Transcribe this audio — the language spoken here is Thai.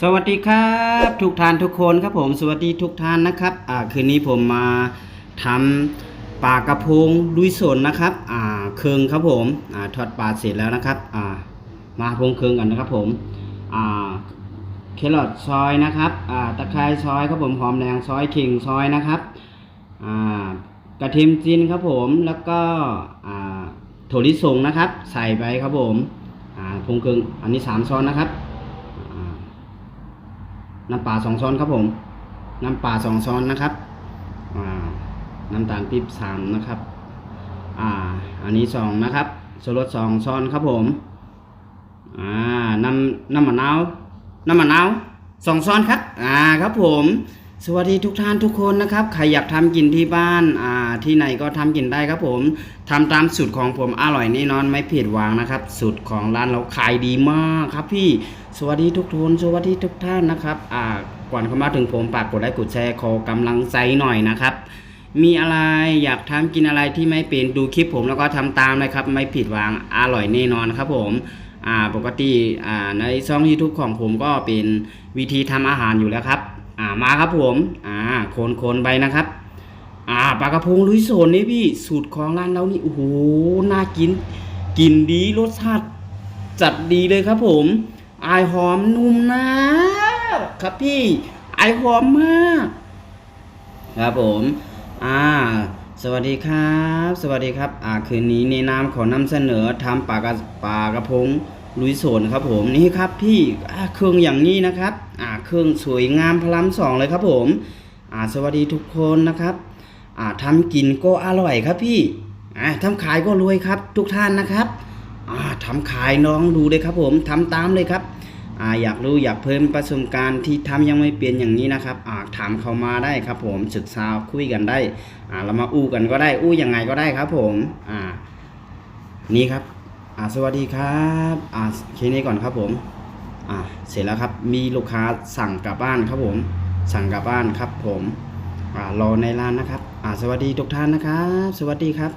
สวัสดีครับทุกท่านทุกคนครับผมสวัสดีทุกท่านนะครับอ่าคืนนี้ผมมาทำปลากระพงลุยสนนะครับอ่าเคืองครับผมอ่าทอดปลาเสร็จแล้วนะครับอ่ามาพงเคืองกันนะครับผมอ่าแครอทซอยนะครับอ่าตะไคร้ซอยครับผมหอมแดงซอยขิงซอยนะครับอ่ากระเทียมจีนครับผมแล้วก็อ่าถั่วลิสงนะครับ ใส่ไปครับผมอ่าพงเคืองอันนี้สามช้อนนะครับ น้ำปลาสองช้อนครับผม น้ำปลาสองช้อนนะครับน้ำตาลปี๊บสามนะครับ อ่า อันนี้สองนะครับโซรสสองช้อนครับผม อ่า น้ำน้ำมะนาว น้ำมะนาวสองช้อนครับ อ่า ครับผม สวัสดีทุกท่านทุกคนนะครับ ใครอยากทำกินที่บ้าน อ่า ที่ไหนก็ทำกินได้ครับผมทำตามสูตรของผมอร่อยแน่นอนไม่ผิดหวังนะครับ สูตรของร้านเราขายดีมากครับพี่ สวัสดีทุกทุนสวัสดีทุกท่านนะครับ อ่า ก่อนเข้ามาถึงผมฝากกดไลค์กดแชร์ขอกำลังใจหน่อยนะครับมีอะไรอยากทำกินอะไรที่ไม่เป็นดูคลิปผมแล้วก็ทำตามเลยครับ ไม่ผิดหวังอร่อยแน่นอนครับผมอ่าปกติอ่าในช่องยูทูบของผมก็เป็นวิธีทำอาหารอยู่แล้วครับอ่ามาครับผมอ่าโคนโคนๆไปนะครับ อ่าปลากระพงลุยโซนนี่พี่สูตรของร้านเรานี่โอ้โหน่ากินกินดีรสชาติจัดดีเลยครับผมอายหอมนุ่มนะครับพี่อายหอมมาก ครับผมอ่าสวัสดีครับ สวัสดีครับอ่าคืนนี้ในนามขอนำเสนอทำปลากระปลากระพงลุยโสนครับผมนี่ครับพี่เครื่องอย่างนี้นะครับอ่าเครื่องสวยงามพลัมสองเลยครับผมอ่าสวัสดีทุกคนนะครับ อ่าทำกินก็อร่อยครับพี่อ่าทำขายก็รวยครับ ทุกท่านนะครับอ่าทำขายน้องดูเลยครับผมทำตามเลยครับอ่าอยากรู้อยากเพิ่มประสบการณ์ที่ทำยังไม่เปลี่ยนอย่างนี้นะครับอ่าถามเขามาได้ครับผมศึกษาคุยกันได้อ่าเรามาอู้กันก็ได้อู้ยังไงก็ได้ครับผมอ่านี่ครับอ่าสวัสดีครับอ่าแค่นี้ก่อนครับผมอ่าเสร็จแล้วครับมีลูกค้าสั่งกลับบ้านครับผม สั่งกลับบ้านครับผม รอในร้านนะครับอ่าสวัสดีทุกท่านนะครับ สวัสดีครับ